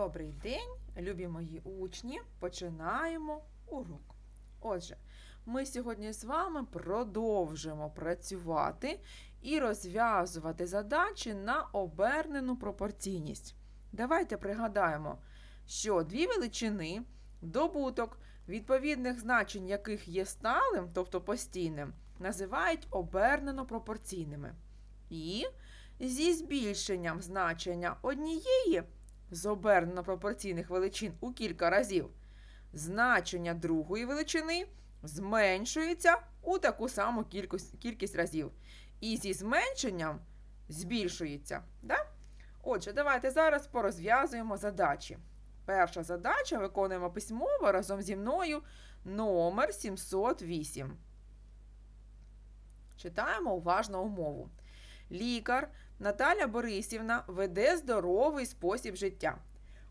Добрий день, любі мої учні. Починаємо урок. Отже, ми сьогодні з вами продовжимо працювати і розв'язувати задачі на обернену пропорційність. Давайте пригадаємо, що дві величини, добуток, відповідних значень яких є сталим, тобто постійним, називають обернено пропорційними. І зі збільшенням значення однієї з обернено пропорційних величин у кілька разів, значення другої величини зменшується у таку саму кількість, кількість разів. І зі зменшенням збільшується. Да? Отже, давайте зараз порозв'язуємо задачі. Перша задача виконуємо письмово разом зі мною номер 708. Читаємо уважно умову. Лікар Наталя Борисівна веде здоровий спосіб життя.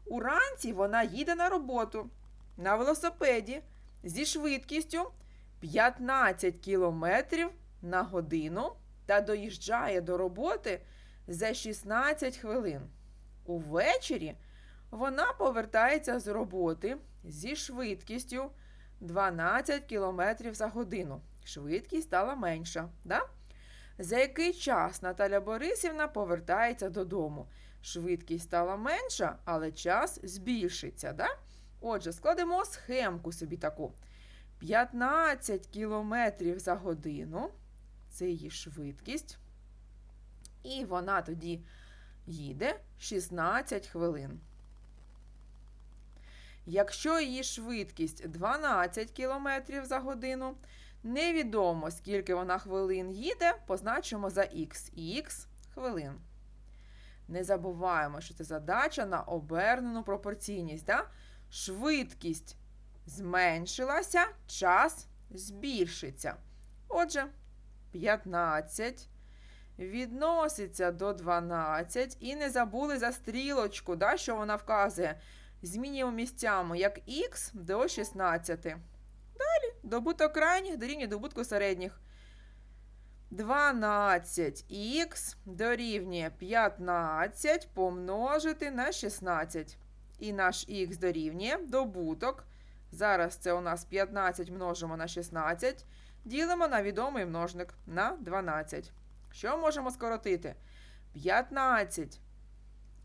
Уранці вона їде на роботу на велосипеді зі швидкістю 15 км на годину та доїжджає до роботи за 16 хвилин. Увечері вона повертається з роботи зі швидкістю 12 км за годину. Швидкість стала менша. Да? За який час Наталя Борисівна повертається додому? Швидкість стала менша, але час збільшиться. Да? Отже, складемо схемку собі таку. 15 кілометрів за годину це її швидкість. І вона тоді їде 16 хвилин. Якщо її швидкість 12 км за годину, невідомо, скільки вона хвилин їде, позначимо за х. Х хвилин. Не забуваємо, що це задача на обернену пропорційність. Да? Швидкість зменшилася, час збільшиться. Отже, 15 відноситься до 12. І не забули за стрілочку, да, що вона вказує. Змінюємо місцями як х до 16. Добуток крайніх дорівнює добутку середніх. 12х дорівнює 15 помножити на 16. І наш х дорівнює добуток. Зараз це у нас 15 множимо на 16. Ділимо на відомий множник на 12. Що можемо скоротити? 15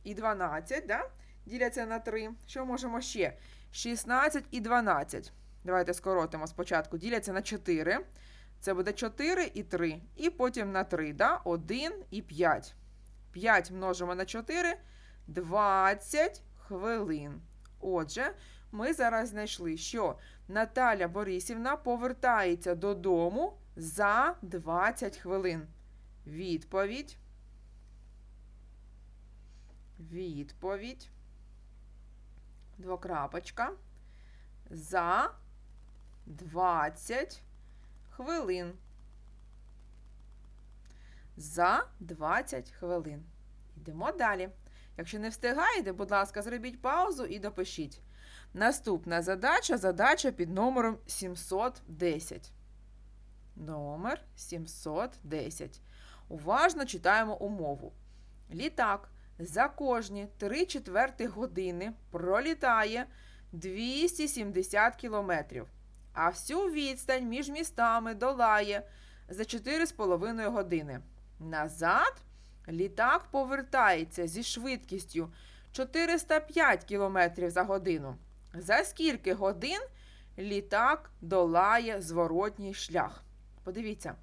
і 12, да? діляться на 3. Що можемо ще? 16 і 12. Давайте скоротимо спочатку. Діляться на 4. Це буде 4 і 3. І потім на 3. Да? 1 і 5. 5 множимо на 4. 20 хвилин. Отже, ми зараз знайшли, що Наталя Борисівна повертається додому за 20 хвилин. Відповідь. Відповідь. Двокрапочка. За 20 хвилин. За 20 хвилин. Йдемо далі. Якщо не встигаєте, будь ласка, зробіть паузу і допишіть. Наступна задача задача під номером 710. Номер 710. Уважно читаємо умову. Літак за кожні 3 четверти години пролітає 270 кілометрів, а всю відстань між містами долає за 4,5 години. Назад літак повертається зі швидкістю 405 км за годину. За скільки годин літак долає зворотній шлях? Подивіться,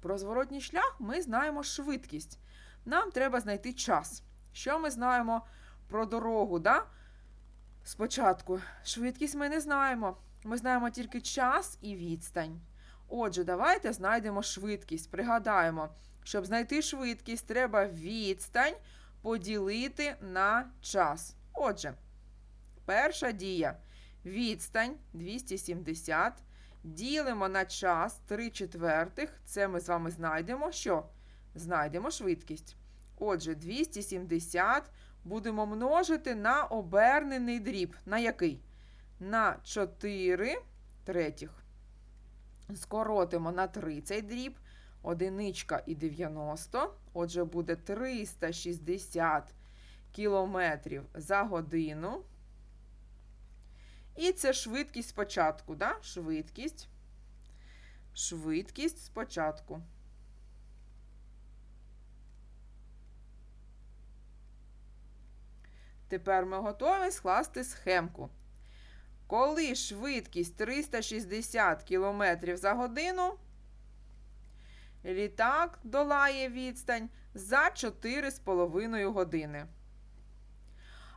про зворотній шлях ми знаємо швидкість. Нам треба знайти час. Що ми знаємо про дорогу? да? Спочатку, швидкість ми не знаємо. Ми знаємо тільки час і відстань. Отже, давайте знайдемо швидкість. Пригадаємо, щоб знайти швидкість, треба відстань поділити на час. Отже, перша дія. Відстань 270. Ділимо на час 3 четвертих. Це ми з вами знайдемо. Що? Знайдемо швидкість. Отже, 270 будемо множити на обернений дріб. На який? На 4 третіх. Скоротимо на 3 цей дріб. Одиничка і 90. Отже, буде 360 кілометрів за годину. І це швидкість спочатку, да? Швидкість. Швидкість спочатку. Тепер ми готові скласти схемку. Коли швидкість 360 км за годину, літак долає відстань за 4,5 години.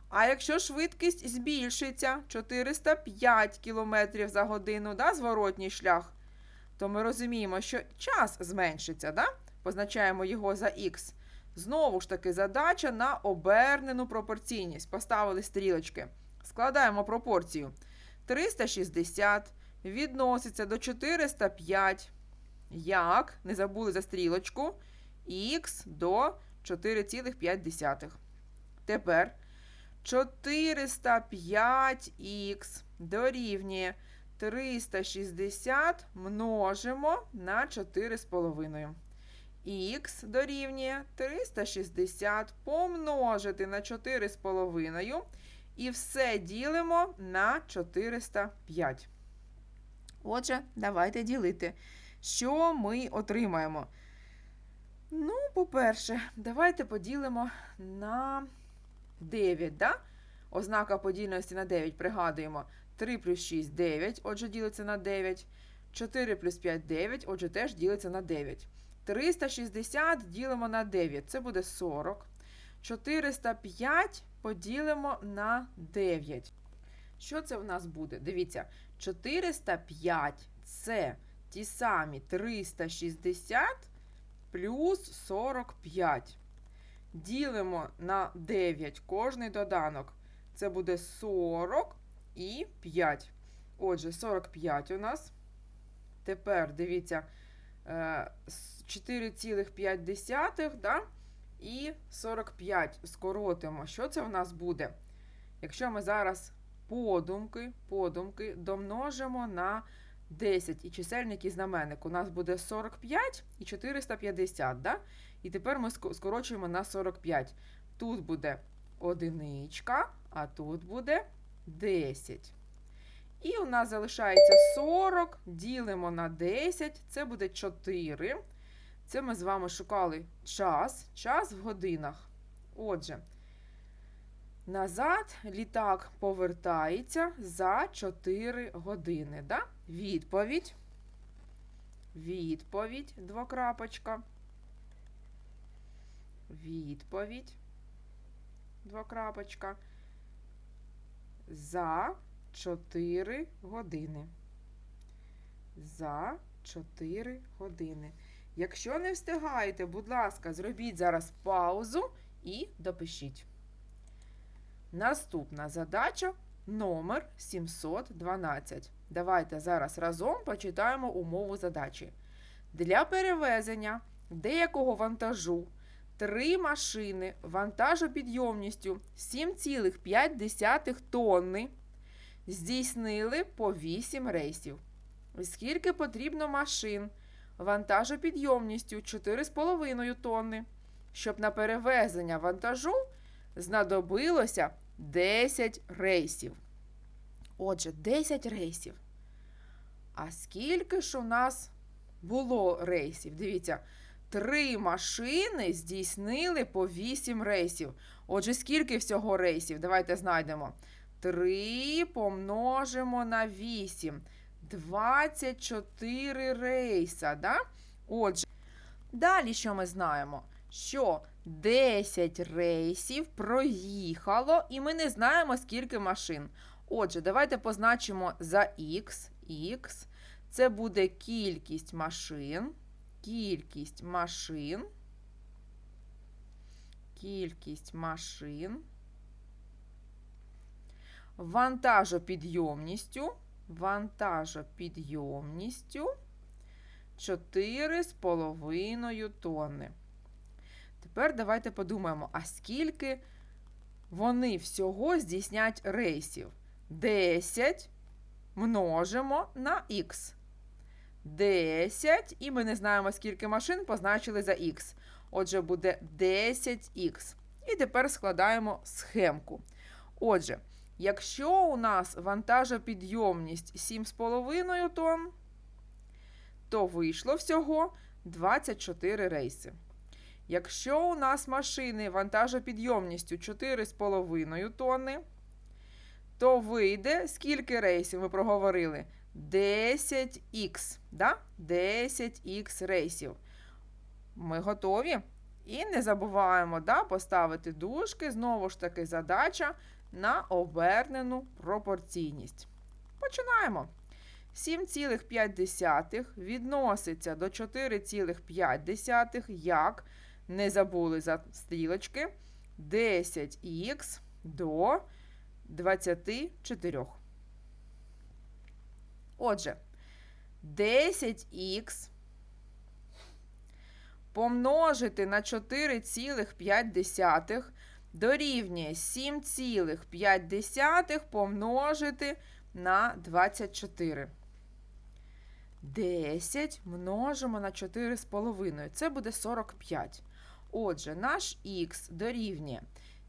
А якщо швидкість збільшиться 405 км за годину, да, зворотній шлях, то ми розуміємо, що час зменшиться, да? позначаємо його за х. Знову ж таки, задача на обернену пропорційність. Поставили стрілочки. Складаємо пропорцію. 360 відноситься до 405. Як? Не забули за стрілочку. Х до 4,5. Тепер 405х дорівнює 360 множимо на 4,5. Х дорівнює 360 помножити на 4,5 і все ділимо на 405. Отже, давайте ділити. Що ми отримаємо? Ну, по-перше, давайте поділимо на 9, да? Ознака подільності на 9 пригадуємо. 3 плюс 6 9, отже, ділиться на 9. 4 плюс 5 9, отже, теж ділиться на 9. 360 ділимо на 9, це буде 40. 405 поділимо на 9. Що це в нас буде? Дивіться, 405 це ті самі 360 плюс 45. Ділимо на 9 кожний доданок. Це буде 40 і 5. Отже, 45 у нас. Тепер дивіться, 4,5, да? І 45 скоротимо. Що це в нас буде? Якщо ми зараз подумки, подумки домножимо на 10 і чисельник і знаменник, у нас буде 45 і 450, да? І тепер ми скорочуємо на 45. Тут буде одиничка, а тут буде 10. І у нас залишається 40, ділимо на 10, це буде 4. Це ми з вами шукали час, час в годинах. Отже, назад літак повертається за 4 години. Да? Відповідь. Відповідь, двокрапочка. Відповідь, двокрапочка. За 4 години. За 4 години. Якщо не встигаєте, будь ласка, зробіть зараз паузу і допишіть. Наступна задача номер 712. Давайте зараз разом почитаємо умову задачі. Для перевезення деякого вантажу три машини вантажопідйомністю 7,5 тонни здійснили по 8 рейсів. Скільки потрібно машин? Вантажопідйомністю 4,5 тонни. Щоб на перевезення вантажу знадобилося 10 рейсів. Отже, 10 рейсів. А скільки ж у нас було рейсів? Дивіться, три машини здійснили по 8 рейсів. Отже, скільки всього рейсів? Давайте знайдемо. 3 помножимо на 8. 24 рейса. Да? Отже, далі що ми знаємо? Що 10 рейсів проїхало, і ми не знаємо, скільки машин. Отже, давайте позначимо за Х. Х. Це буде кількість машин. Кількість машин. Кількість машин. Вантажопідйомністю вантажопідйомністю 4,5 тонни. Тепер давайте подумаємо, а скільки вони всього здійснять рейсів? 10 множимо на х. 10, і ми не знаємо, скільки машин позначили за х. Отже, буде 10х. І тепер складаємо схемку. Отже, якщо у нас вантажопідйомність 7,5 тонн, то вийшло всього 24 рейси. Якщо у нас машини вантажопідйомністю 4,5 тонни, то вийде скільки рейсів ми проговорили? 10х. Да? 10х рейсів. Ми готові? І не забуваємо да, поставити дужки. Знову ж таки, задача на обернену пропорційність. Починаємо. 7,5 відноситься до 4,5, як не забули за стрілочки, 10х до 24. Отже, 10х помножити на 4,5 дорівнює 7,5 помножити на 24. 10 множимо на 4,5. Це буде 45. Отже, наш х дорівнює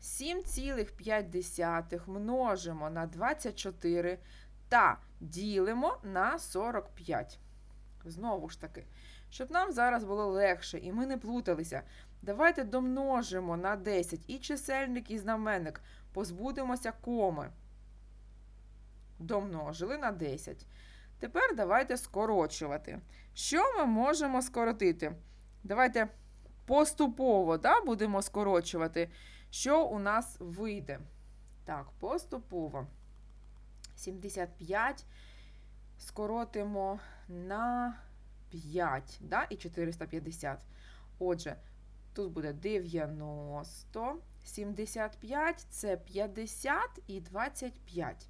7,5 множимо на 24 та ділимо на 45. Знову ж таки, щоб нам зараз було легше і ми не плуталися, давайте домножимо на 10 і чисельник, і знаменник. Позбудемося коми. Домножили на 10. Тепер давайте скорочувати. Що ми можемо скоротити? Давайте поступово да, будемо скорочувати. Що у нас вийде? Так, поступово. 75 скоротимо на 5, да, і 450. Отже, тут буде 90, 75 це 50 і 25.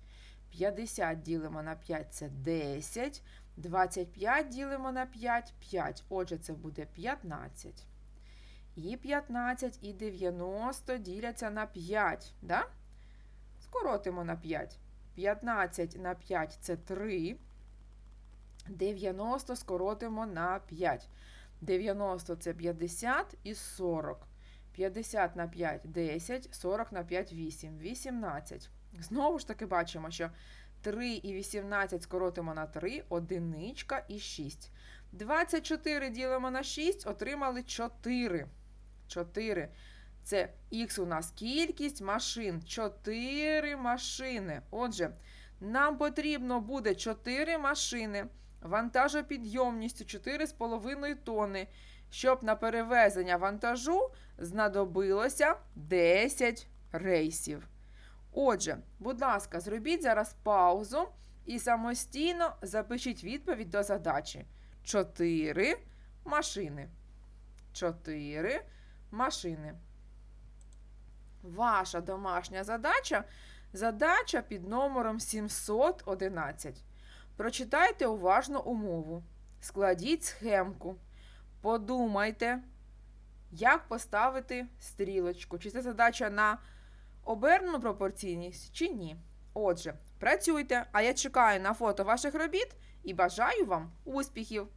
50 ділимо на 5 це 10. 25 ділимо на 5 5. Отже, це буде 15. І 15 і 90 діляться на 5. Да? Скоротимо на 5. 15 на 5 це 3. 90 скоротимо на 5. 90 це 50 і 40. 50 на 5 10, 40 на 5 8. 18. Знову ж таки бачимо, що 3 і 18 скоротимо на 3, одиничка і 6. 24 ділимо на 6, отримали 4. 4. Це х у нас кількість машин. 4 машини. Отже, нам потрібно буде 4 машини вантажопідйомністю 4,5 тонни, щоб на перевезення вантажу знадобилося 10 рейсів. Отже, будь ласка, зробіть зараз паузу і самостійно запишіть відповідь до задачі. 4 машини. 4 машини. Ваша домашня задача задача під номером 711. Прочитайте уважно умову. Складіть схемку. Подумайте, як поставити стрілочку. Чи це задача на обернену пропорційність, чи ні. Отже, працюйте, а я чекаю на фото ваших робіт і бажаю вам успіхів!